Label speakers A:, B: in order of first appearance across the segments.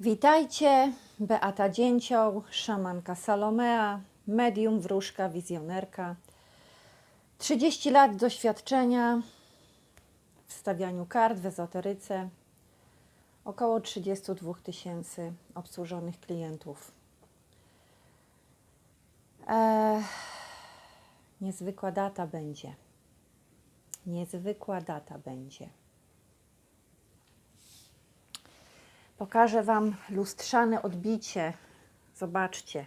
A: Witajcie, Beata Dzięcioł, szamanka Salomea, medium, wróżka, wizjonerka. 30 lat doświadczenia w stawianiu kart w ezoteryce, około 32 tysięcy obsłużonych klientów. Eee, niezwykła data będzie. Niezwykła data będzie. Pokażę Wam lustrzane odbicie. Zobaczcie.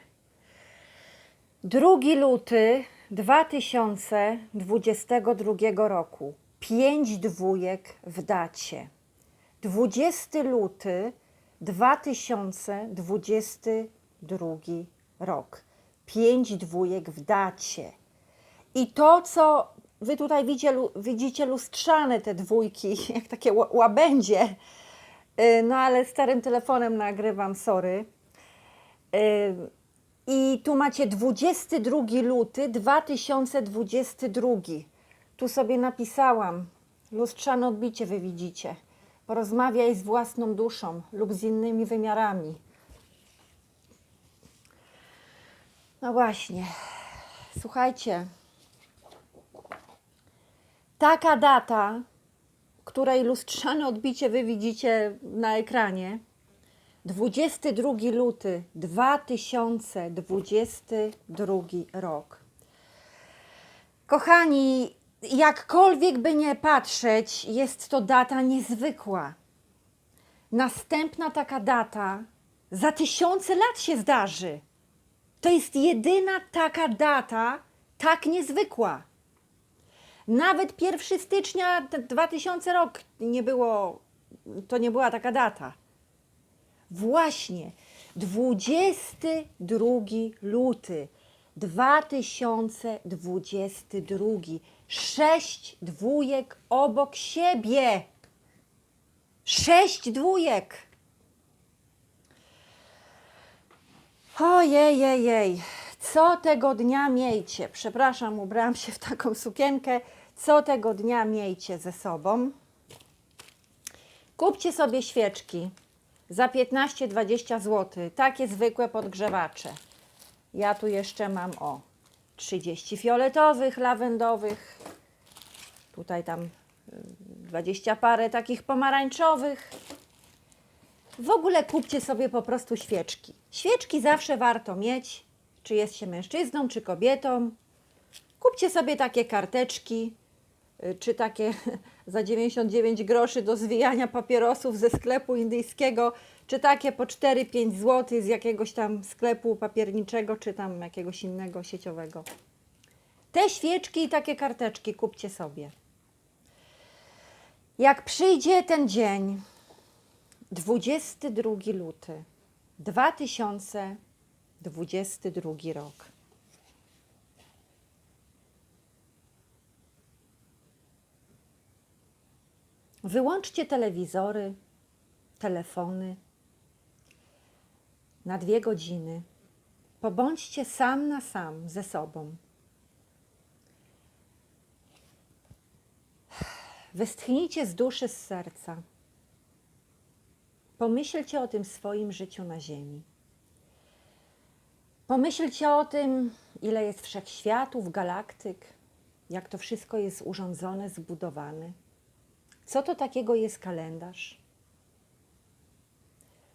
A: 2 luty 2022 roku. Pięć dwójek w dacie. 20 luty 2022 rok. Pięć dwójek w dacie. I to, co Wy tutaj widzicie, widzicie lustrzane te dwójki, jak takie ła- łabędzie, No ale starym telefonem nagrywam, sorry. Y, I tu macie 22 luty 2022. Tu sobie napisałam. Lustrzane odbicie wy widzicie. Porozmawiaj z własną duszą lub z innymi wymiarami. No właśnie. Słuchajcie. Taka data której lustrzane odbicie wy widzicie na ekranie. 22 luty 2022 rok. Kochani, jakkolwiek by nie patrzeć, jest to data niezwykła. Następna taka data za tysiące lat się zdarzy. To jest jedyna taka data tak niezwykła. Nawet 1 stycznia t- 2000 rok nie było, to nie była taka data. Właśnie 22 luty 2022. Sześć dwójek obok siebie. Sześć dwójek. Ojej, jej, jej. Co tego dnia miejcie? Przepraszam, ubrałam się w taką sukienkę. Co tego dnia miejcie ze sobą? Kupcie sobie świeczki za 15-20 zł. Takie zwykłe podgrzewacze. Ja tu jeszcze mam o 30 fioletowych, lawendowych. Tutaj tam y, 20 parę takich pomarańczowych. W ogóle kupcie sobie po prostu świeczki. Świeczki zawsze warto mieć, czy jest się mężczyzną, czy kobietą. Kupcie sobie takie karteczki, y, czy takie za 99 groszy do zwijania papierosów ze sklepu indyjskiego, czy takie po 4-5 zł z jakiegoś tam sklepu papierniczego, czy tam jakiegoś innego sieciowego. Te świeczki i takie karteczki kupcie sobie. Jak przyjdzie ten dzień, 22 luty 2022 rok. Wyłączcie telewizory, telefony na dwie godziny. Pobądźcie sam na sam ze sobą. Westchnijcie z duszy, z serca. Pomyślcie o tym swoim życiu na Ziemi. Pomyślcie o tym, ile jest wszechświatów, galaktyk, jak to wszystko jest urządzone, zbudowane. Co to takiego jest kalendarz?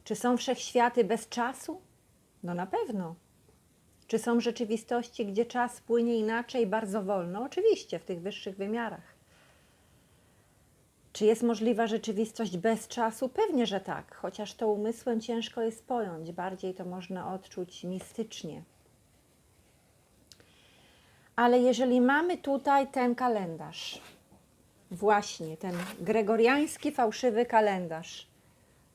A: Czy są wszechświaty bez czasu? No na pewno. Czy są rzeczywistości, gdzie czas płynie inaczej, bardzo wolno? Oczywiście, w tych wyższych wymiarach. Czy jest możliwa rzeczywistość bez czasu? Pewnie, że tak, chociaż to umysłem ciężko jest pojąć, bardziej to można odczuć mistycznie. Ale jeżeli mamy tutaj ten kalendarz, właśnie ten gregoriański fałszywy kalendarz.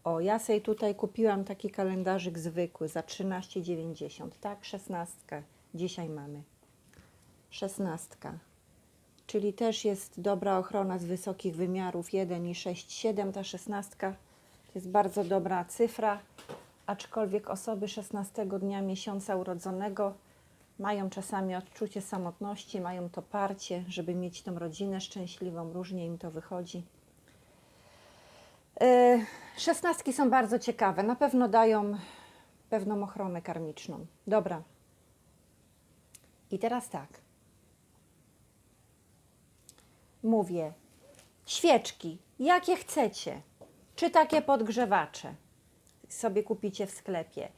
A: O, ja sobie tutaj kupiłam taki kalendarzyk zwykły za 13,90, tak? Szesnastkę dzisiaj mamy. Szesnastka czyli też jest dobra ochrona z wysokich wymiarów 1,67. Ta szesnastka jest bardzo dobra cyfra, aczkolwiek osoby 16 dnia miesiąca urodzonego mają czasami odczucie samotności, mają to parcie, żeby mieć tą rodzinę szczęśliwą, różnie im to wychodzi. Yy, szesnastki są bardzo ciekawe. Na pewno dają pewną ochronę karmiczną. Dobra. I teraz tak. Mówię, świeczki, jakie chcecie, czy takie podgrzewacze sobie kupicie w sklepie.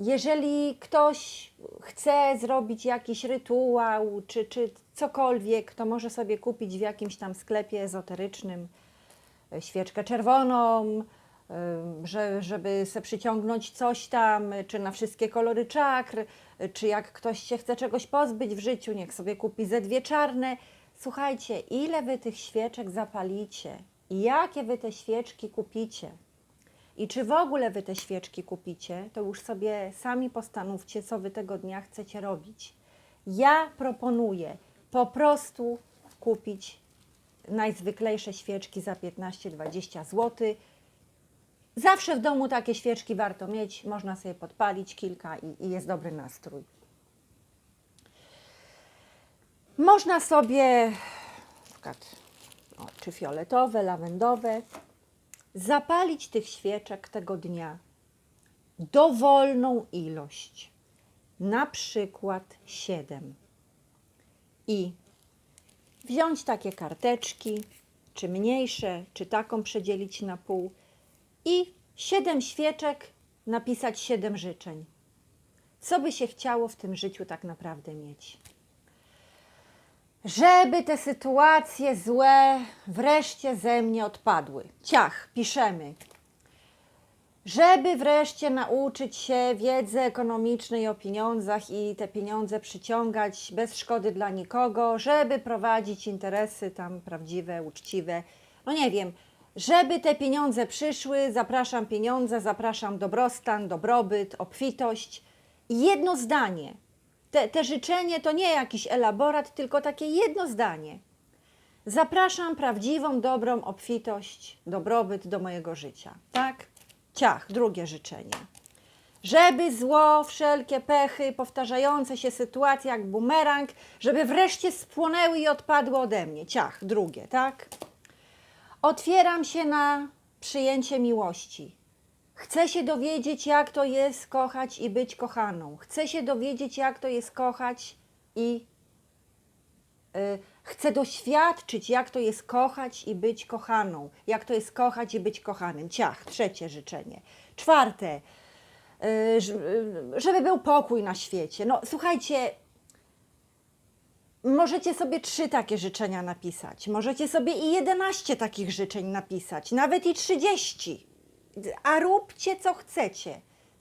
A: Jeżeli ktoś chce zrobić jakiś rytuał, czy, czy cokolwiek, to może sobie kupić w jakimś tam sklepie ezoterycznym e, świeczkę czerwoną, że, żeby se przyciągnąć coś tam, czy na wszystkie kolory czakr, y, czy jak ktoś się chce czegoś pozbyć w życiu, niech sobie kupi ze dwie czarne. Słuchajcie, ile wy tych świeczek zapalicie jakie wy te świeczki kupicie i czy w ogóle wy te świeczki kupicie, to już sobie sami postanówcie, co wy tego dnia chcecie robić. Ja proponuję po prostu kupić najzwyklejsze świeczki za 15-20 zł. Zawsze w domu takie świeczki warto mieć, można sobie podpalić kilka i, i jest dobry nastrój. Można sobie, na przykład, o, czy fioletowe, lawendowe, zapalić tych świeczek tego dnia dowolną ilość, na przykład 7. I wziąć takie karteczki, czy mniejsze, czy taką przedzielić na pół i 7 świeczek napisać 7 życzeń. Co by się chciało w tym życiu tak naprawdę mieć? Żeby te sytuacje złe wreszcie ze mnie odpadły. Ciach, piszemy. Żeby wreszcie nauczyć się wiedzy ekonomicznej o pieniądzach i te pieniądze przyciągać bez szkody dla nikogo, żeby prowadzić interesy tam prawdziwe, uczciwe. No nie wiem, żeby te pieniądze przyszły, zapraszam pieniądze, zapraszam dobrostan, dobrobyt, obfitość. Jedno zdanie – te, te życzenie to nie jakiś elaborat, tylko takie jedno zdanie. Zapraszam prawdziwą, dobrą obfitość, dobrobyt do mojego życia. Tak? Ciach, drugie życzenie. Żeby zło, wszelkie pechy, powtarzające się sytuacje jak bumerang, żeby wreszcie spłonęły i odpadły ode mnie. Ciach, drugie, tak? Otwieram się na przyjęcie miłości. Chcę się dowiedzieć, jak to jest kochać i być kochaną. Chcę się dowiedzieć, jak to jest kochać i y, chcę doświadczyć, jak to jest kochać i być kochaną. Jak to jest kochać i być kochanym. Ciach, trzecie życzenie. Czwarte, y, y, żeby był pokój na świecie. No słuchajcie, możecie sobie trzy takie życzenia napisać. Możecie sobie i jedenaście takich życzeń napisać, nawet i trzydzieści a róbcie co chcecie.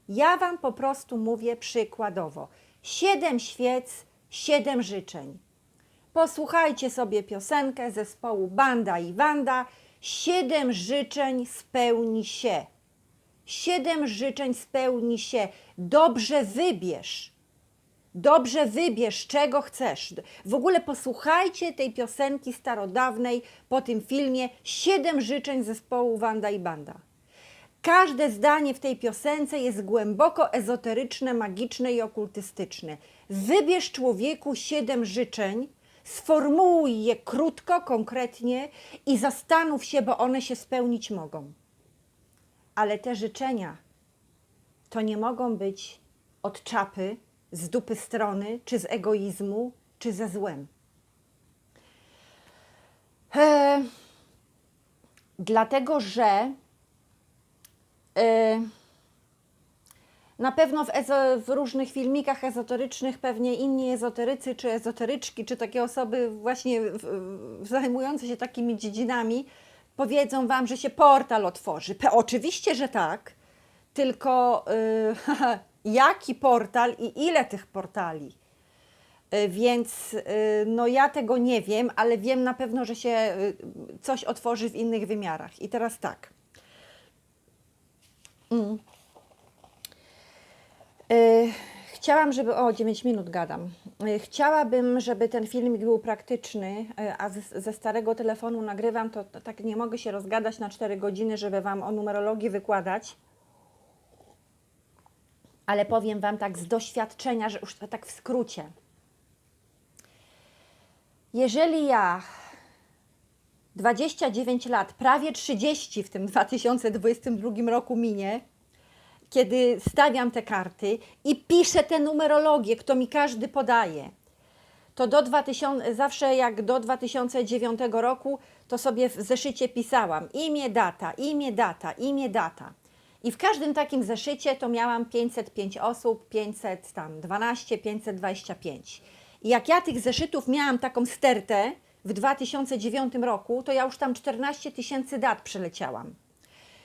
A: Ja Wam po prostu mówię przykładowo. Siedem świec, siedem życzeń. Posłuchajcie sobie piosenkę zespołu Banda i Wanda. Siedem życzeń spełni się. Siedem życzeń spełni się. Dobrze wybierz. Dobrze wybierz, czego chcesz. W ogóle posłuchajcie tej piosenki starodawnej po tym filmie Siedem życzeń zespołu Wanda i Banda. Każde zdanie w tej piosence jest głęboko ezoteryczne, magiczne i okultystyczne. Wybierz człowieku siedem życzeń, sformułuj je krótko, konkretnie i zastanów się, bo one się spełnić mogą. Ale te życzenia to nie mogą być od czapy, z dupy strony, czy z egoizmu, czy ze złem. Eee, dlatego, że na pewno w, w, różnych filmikach ezoterycznych pewnie inni ezoterycy, czy ezoteryczki, czy takie osoby właśnie zajmujące się takimi dziedzinami powiedzą Wam, że się portal otworzy. Pe, oczywiście, że tak, tylko yy, jaki portal i ile tych portali? Yy, więc no ja tego nie wiem, ale wiem na pewno, że się y, coś otworzy w innych wymiarach. I teraz tak. Mm. Y, chciałam, żeby. O, 9 minut gadam. Y, chciałabym, żeby ten filmik był praktyczny, y, a ze starego telefonu nagrywam, to, to tak nie mogę się rozgadać na 4 godziny, żeby Wam o numerologii wykładać. Ale powiem Wam tak z doświadczenia, że już tak w skrócie. Jeżeli ja 29 lat, prawie 30 w tym 2022 roku minie, kiedy stawiam te karty i piszę tę numerologię, kto mi każdy podaje. To do 2000, zawsze jak do 2009 roku, to sobie w zeszycie pisałam imię, data, imię, data, imię, data. I w każdym takim zeszycie to miałam 505 osób, 500 tam 12, 525. I jak ja tych zeszytów miałam taką stertę w 2009 roku, to ja już tam 14 tysięcy dat przeleciałam.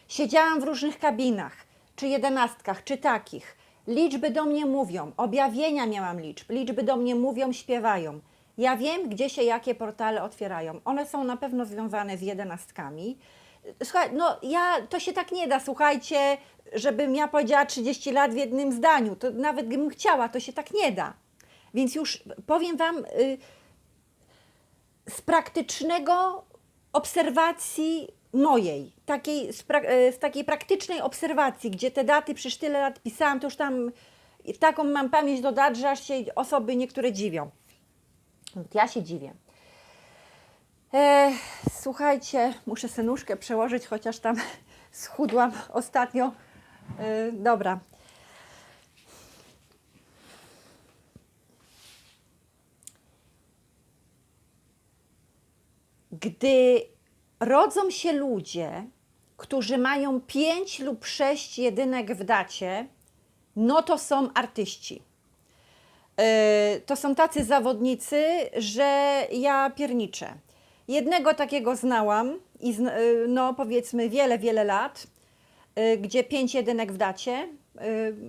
A: Siedziałam w różnych kabinach, czy jedenastkach, czy takich. Liczby do mnie mówią, objawienia miałam liczb, liczby do mnie mówią, śpiewają. Ja wiem, gdzie się jakie portale otwierają. One są na pewno związane z jedenastkami. Słuchaj, no ja, to się tak nie da, słuchajcie, żebym ja powiedziała 30 lat w jednym zdaniu. To nawet gdybym chciała, to się tak nie da. Więc już powiem Wam, y, z praktycznego obserwacji mojej, takiej, z, e, z takiej praktycznej obserwacji, gdzie te daty przecież tyle lat pisałam, to już tam taką mam pamięć do dat, że aż się osoby niektóre dziwią. Ja się dziwię. E, słuchajcie, muszę senuszkę przełożyć, chociaż tam schudłam ostatnio. E, dobra. Gdy rodzą się ludzie, którzy mają pięć lub sześć jedynek w dacie, no to są artyści. Yy, to są tacy zawodnicy, że ja pierniczę. Jednego takiego znałam i yy, no powiedzmy wiele, wiele lat, yy, gdzie pięć jedynek w dacie,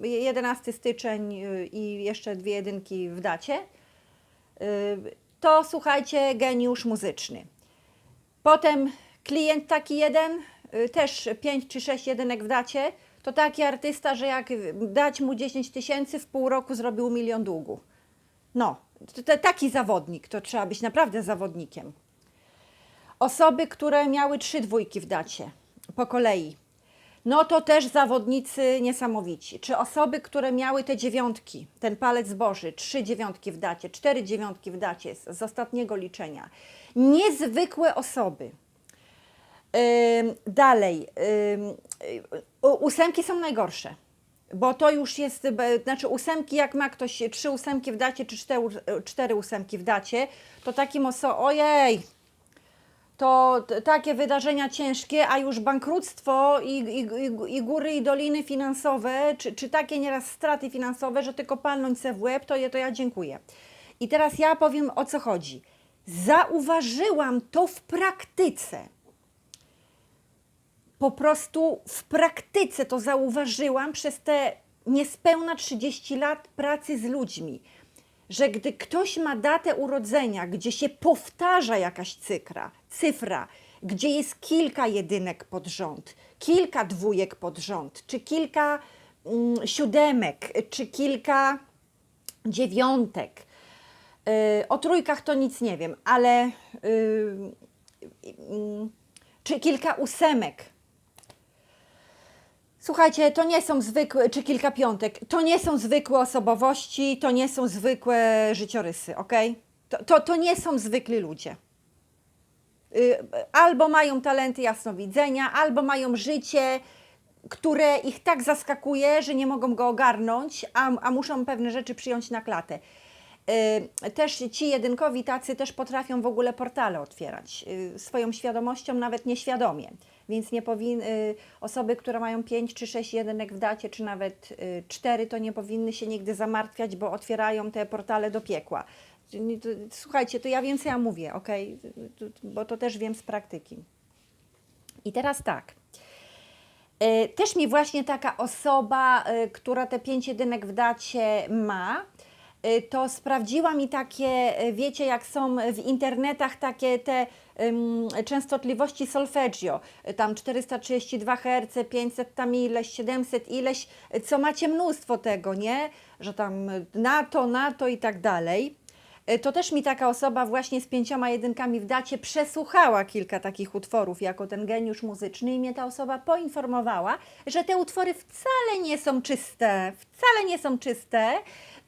A: yy, 11 styczeń i jeszcze dwie jedynki w dacie. To słuchajcie, geniusz muzyczny. Potem klient taki jeden, y, też 5 czy 6 jedynek w dacie, to taki artysta, że jak dać mu 10 tysięcy, w pół roku zrobił milion długu. No, to, taki zawodnik, to trzeba być naprawdę zawodnikiem. Osoby, które miały trzy dwójki w dacie, po kolei. No to też zawodnicy niesamowici. Czy osoby, które miały te dziewiątki, ten palec Boży, trzy dziewiątki w dacie, cztery dziewiątki w dacie z, z ostatniego liczenia. Niezwykłe osoby. Dalej, ym, ósemki są najgorsze, bo to już jest, znaczy ósemki, jak ma ktoś trzy ósemki w dacie, czy cztery, cztery ósemki w dacie, to takim oso, ojej, to takie wydarzenia ciężkie, a już bankructwo i, i, i, i góry i doliny finansowe, czy, czy takie nieraz straty finansowe, że tylko palnąć se w łeb, to, je, to ja dziękuję. I teraz ja powiem o co chodzi. Zauważyłam to w praktyce. Po prostu w praktyce to zauważyłam przez te niespełna 30 lat pracy z ludźmi, że gdy ktoś ma datę urodzenia, gdzie się powtarza jakaś cykra, cyfra, gdzie jest kilka jedynek pod rząd, kilka dwójek pod rząd, czy kilka mm, siódemek, czy kilka dziewiątek. Yy, o trójkach to nic nie wiem, ale yy, yy, czy kilka ósemek. Słuchajcie, to nie są zwykłe, czy kilka piątek, to nie są zwykłe osobowości, to nie są zwykłe życiorysy, ok? To, to, to nie są zwykli ludzie. Y, Albo mają talenty jasnowidzenia, albo mają życie, które ich tak zaskakuje, że nie mogą go ogarnąć, a, a muszą pewne rzeczy przyjąć na klatę. Y, Też ci jedynkowi tacy też potrafią w ogóle portale otwierać y, swoją świadomością, nawet nieświadomie. Więc nie powinny, osoby, które mają 5 czy 6 jedynek w dacie, czy nawet 4, to nie powinny się nigdy zamartwiać, bo otwierają te portale do piekła. Słuchajcie, to ja co ja mówię, ok? Bo to też wiem z praktyki. I teraz tak. E, Też mi właśnie taka osoba, która te pięć jedynek w dacie ma, to sprawdziła mi takie, e, wiecie, jak są w internetach takie te em, częstotliwości solfeggio, e, tam 432 Hz, 500 tam ileś, 700 ileś, co macie mnóstwo tego, nie? Że tam na to, na to i tak dalej. To też mi taka osoba właśnie z pięcioma jedynkami w dacie przesłuchała kilka takich utworów jako ten geniusz muzyczny i mnie ta osoba poinformowała, że te utwory wcale nie są czyste, wcale nie są czyste,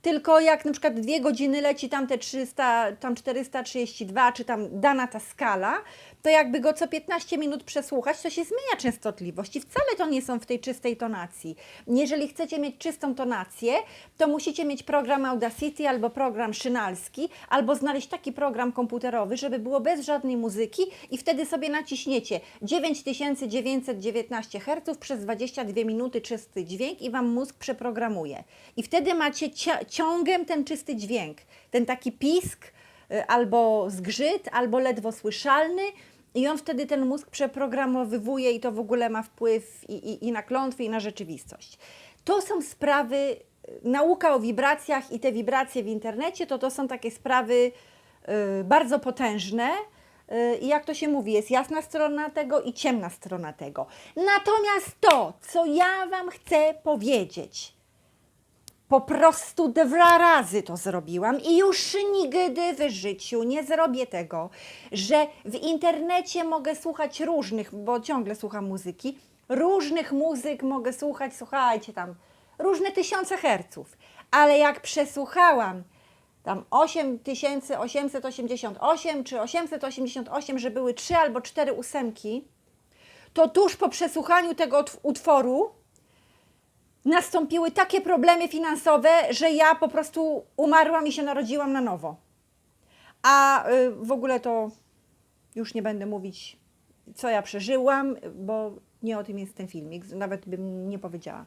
A: Tylko jak na przykład dwie godziny leci tam te 300, tam 432, czy tam dana ta skala, to jakby go co 15 minut przesłuchać, to się zmienia częstotliwość i wcale to nie są w tej czystej tonacji. Jeżeli chcecie mieć czystą tonację, to musicie mieć program Audacity albo program szynalski, albo znaleźć taki program komputerowy, żeby było bez żadnej muzyki i wtedy sobie naciśniecie 9919 Hz przez 22 minuty czysty dźwięk i Wam mózg przeprogramuje. I wtedy macie ciągiem ten czysty dźwięk, ten taki pisk, y, albo zgrzyt, albo ledwo słyszalny i on wtedy ten mózg przeprogramowywuje i to w ogóle ma wpływ i, i, i na klątwy, i na rzeczywistość. To są sprawy, y, nauka o wibracjach i te wibracje w internecie, to to są takie sprawy y, bardzo potężne. Y, I jak to się mówi, jest jasna strona tego i ciemna strona tego. Natomiast to, co ja Wam chcę powiedzieć, po prostu dwa razy to zrobiłam i już nigdy w życiu nie zrobię tego, że w internecie mogę słuchać różnych, bo ciągle słucham muzyki, różnych muzyk mogę słuchać, słuchajcie tam, różne tysiące herców, ale jak przesłuchałam tam 8888 czy 888, że były trzy albo cztery ósemki, to tuż po przesłuchaniu tego utw- utworu nastąpiły takie problemy finansowe, że ja po prostu umarłam i się narodziłam na nowo. A y, w ogóle to już nie będę mówić, co ja przeżyłam, bo nie o tym jest ten filmik, nawet bym nie powiedziała.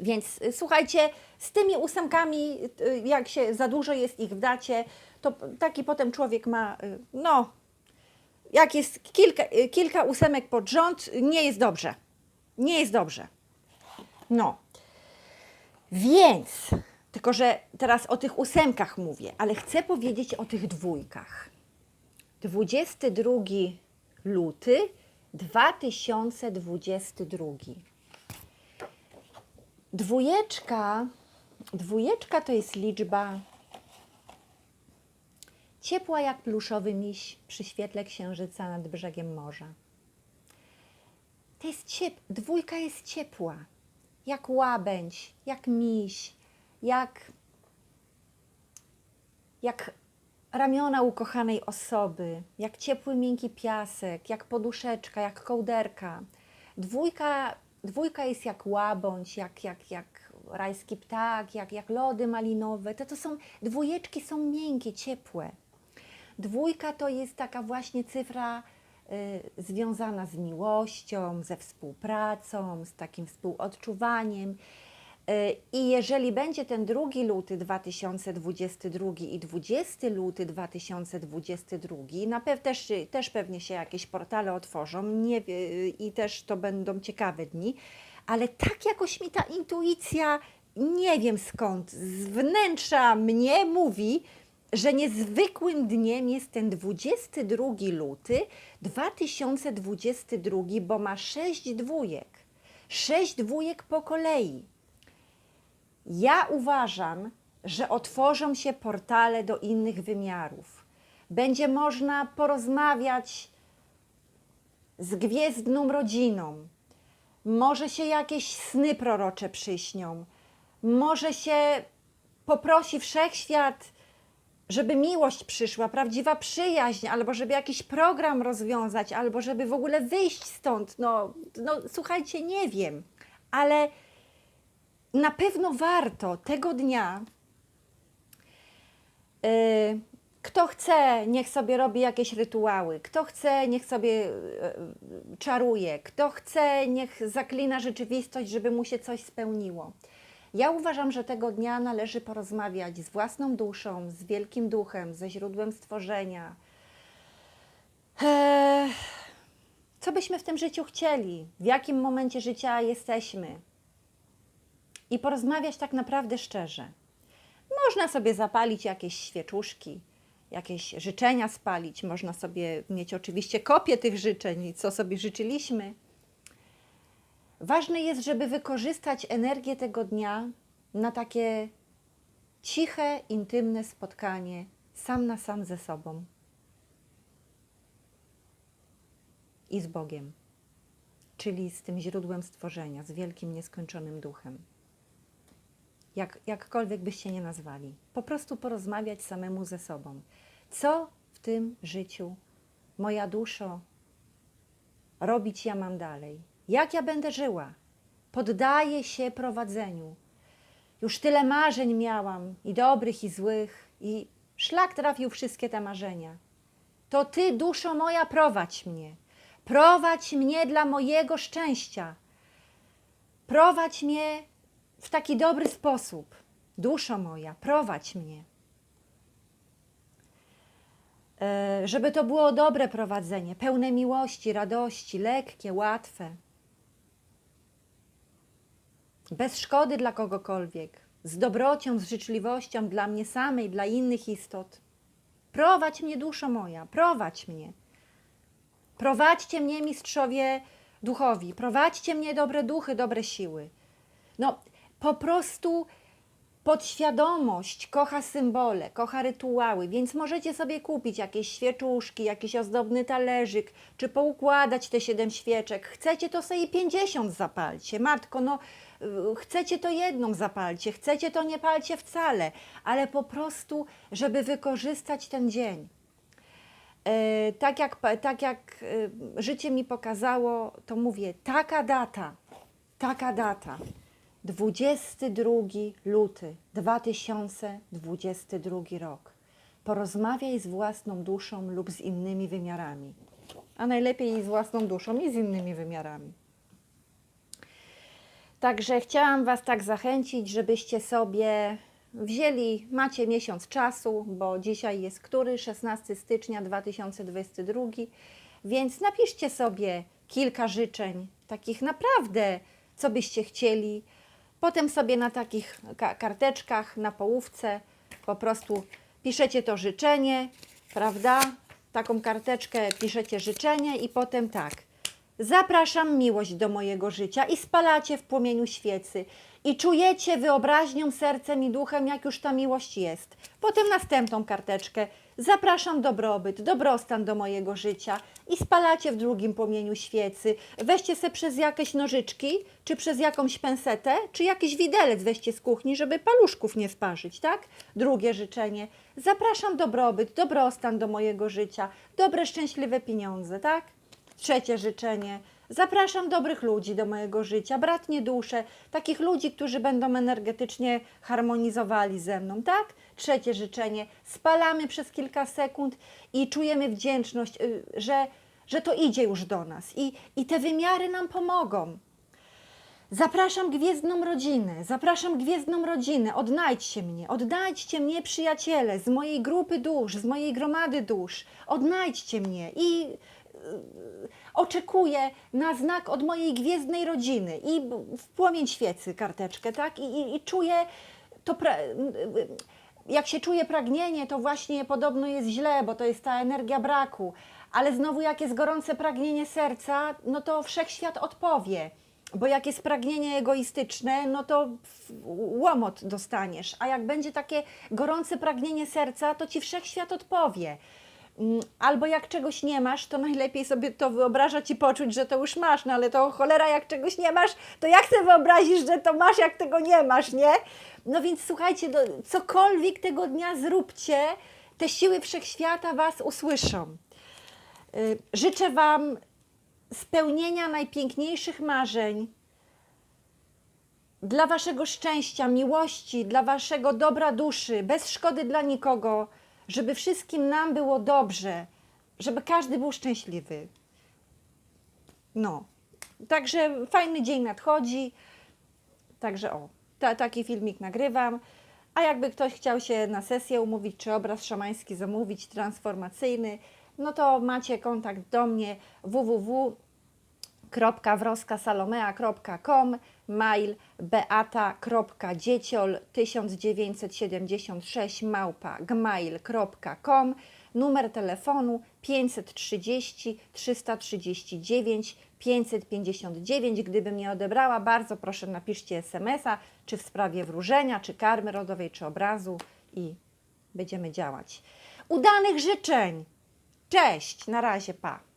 A: Więc y, słuchajcie, z tymi ósemkami, y, jak się za dużo jest ich w dacie, to taki potem człowiek ma, no, jak jest kilka, kilka ósemek pod rząd, nie jest dobrze. Nie jest dobrze. No. Więc, tylko że teraz o tych ósemkach mówię, ale chcę powiedzieć o tych dwójkach. 22 luty 2022. Dwójeczka, dwójeczka to jest liczba ciepła jak pluszowy miś przy świetle księżyca nad brzegiem morza. To jest ciep, dwójka jest ciepła, jak łabędź, jak miś, jak, jak ramiona ukochanej osoby, jak ciepły, miękki piasek, jak poduszeczka, jak kołderka. Dwójka, dwójka jest jak łabędź, jak, jak, jak rajski ptak, jak, jak lody malinowe. To, to są, dwójeczki są miękkie, ciepłe. Dwójka to jest taka właśnie cyfra związana z miłością, ze współpracą, z takim współodczuwaniem. Y, I jeżeli będzie ten 2 luty 2022 i 20 luty 2022, na pew też, też pewnie się jakieś portale otworzą nie, i też to będą ciekawe dni, ale tak jakoś mi ta intuicja, nie wiem skąd, z wnętrza mnie mówi, że niezwykłym dniem jest ten 22 luty 2022, bo ma sześć dwójek. Sześć dwójek po kolei. Ja uważam, że otworzą się portale do innych wymiarów. Będzie można porozmawiać z gwiezdną rodziną. Może się jakieś sny prorocze przyśnią. Może się poprosi wszechświat, żeby miłość przyszła, prawdziwa przyjaźń, albo żeby jakiś program rozwiązać, albo żeby w ogóle wyjść stąd. No, no słuchajcie, nie wiem, ale na pewno warto tego dnia. y, kto chce, niech sobie robi jakieś rytuały. Kto chce, niech sobie y, y, czaruje. Kto chce, niech zaklina rzeczywistość, żeby mu się coś spełniło. Ja uważam, że tego dnia należy porozmawiać z własną duszą, z wielkim duchem, ze źródłem stworzenia. Eee, co byśmy w tym życiu chcieli? W jakim momencie życia jesteśmy? i porozmawiać tak naprawdę szczerze. Można sobie zapalić jakieś świeczuszki, jakieś życzenia spalić, można sobie mieć oczywiście kopię tych życzeń, co sobie życzyliśmy. Ważne jest, żeby wykorzystać energię tego dnia na takie ciche, intymne spotkanie sam na sam ze sobą i z Bogiem, czyli z tym źródłem stworzenia, z wielkim, nieskończonym duchem. jak, jakkolwiek byście nie nazwali. Po prostu porozmawiać samemu ze sobą. Co w tym życiu, moja duszo, robić ja mam dalej? Jak ja będę żyła? Poddaję się prowadzeniu. Już tyle marzeń miałam, i dobrych, i złych, i szlak trafił wszystkie te marzenia. To Ty, duszo moja, prowadź mnie. Prowadź mnie dla mojego szczęścia. Prowadź mnie w taki dobry sposób. Duszo moja, prowadź mnie. E, Żeby to było dobre prowadzenie, pełne miłości, radości, lekkie, łatwe. Bez szkody dla kogokolwiek, z dobrocią, z życzliwością dla mnie samej, dla innych istot. Prowadź mnie, duszo moja, prowadź mnie. Prowadźcie mnie, mistrzowie duchowi, prowadźcie mnie, dobre duchy, dobre siły. No, po prostu podświadomość kocha symbole, kocha rytuały, więc możecie sobie kupić jakieś świeczuszki, jakiś ozdobny talerzyk, czy poukładać te siedem świeczek. Chcecie to sobie 50 zapalcie. Matko, no chcecie to jedną zapalcie, chcecie to nie palcie wcale, ale po prostu, żeby wykorzystać ten dzień. E, tak jak, tak jak e, życie mi pokazało, to mówię, taka data, taka data, 22 luty 2022 rok. Porozmawiaj z własną duszą lub z innymi wymiarami. A najlepiej z własną duszą i z innymi wymiarami. Także chciałam Was tak zachęcić, żebyście sobie wzięli, macie miesiąc czasu, bo dzisiaj jest który? 16 stycznia 2022, więc napiszcie sobie kilka życzeń, takich naprawdę, co byście chcieli. Potem sobie na takich ka- karteczkach, na połówce po prostu piszecie to życzenie, prawda? Taką karteczkę piszecie życzenie i potem tak. Zapraszam miłość do mojego życia i spalacie w płomieniu świecy i czujecie wyobraźnią, sercem i duchem, jak już ta miłość jest. Potem następną karteczkę. Zapraszam dobrobyt, dobrostan do mojego życia i spalacie w drugim płomieniu świecy. Weźcie se przez jakieś nożyczki, czy przez jakąś pensetę, czy jakiś widelec weźcie z kuchni, żeby paluszków nie sparzyć, tak? Drugie życzenie. Zapraszam dobrobyt, dobrostan do mojego życia, dobre, szczęśliwe pieniądze, tak? Trzecie życzenie. Zapraszam dobrych ludzi do mojego życia, bratnie dusze, takich ludzi, którzy będą energetycznie harmonizowali ze mną, tak? Trzecie życzenie. Spalamy przez kilka sekund i czujemy wdzięczność, y, że, że to idzie już do nas i, i te wymiary nam pomogą. Zapraszam gwiezdną rodzinę, zapraszam gwiezdną rodzinę, odnajdźcie mnie, odnajdźcie mnie przyjaciele z mojej grupy dusz, z mojej gromady dusz, odnajdźcie mnie i oczekuję na znak od mojej gwiezdnej rodziny i w płomień świecy karteczkę, tak? I, i, i czuję to, jak się czuje pragnienie, to właśnie podobno jest źle, bo to jest ta energia braku, ale znowu jak jest gorące pragnienie serca, no to wszechświat odpowie. Bo jak jest pragnienie egoistyczne, no to łomot dostaniesz. A jak będzie takie gorące pragnienie serca, to ci wszechświat odpowie. Mm, Albo jak czegoś nie masz, to najlepiej sobie to wyobrażać i poczuć, że to już masz. No ale to cholera, jak czegoś nie masz, to jak sobie wyobrazisz, że to masz, jak tego nie masz, nie? No więc słuchajcie, do, cokolwiek tego dnia zróbcie, te siły wszechświata Was usłyszą. Y, Życzę Wam spełnienia najpiękniejszych marzeń, dla Waszego szczęścia, miłości, dla Waszego dobra duszy, bez szkody dla nikogo, żeby wszystkim nam było dobrze, żeby każdy był szczęśliwy. No, także fajny dzień nadchodzi. Także o, ta, taki filmik nagrywam. A jakby ktoś chciał się na sesję umówić, czy obraz szamański zamówić, transformacyjny, no to macie kontakt do mnie www www.wroskasalomea.com, mail beata.dzieciol1976 małpa gmail.com, numer telefonu 530 339 559. Gdybym nie odebrała, bardzo proszę napiszcie SMS-a, czy w sprawie wróżenia, czy karmy rodowej, czy obrazu i będziemy działać. Udanych życzeń! Cześć, na razie, pa!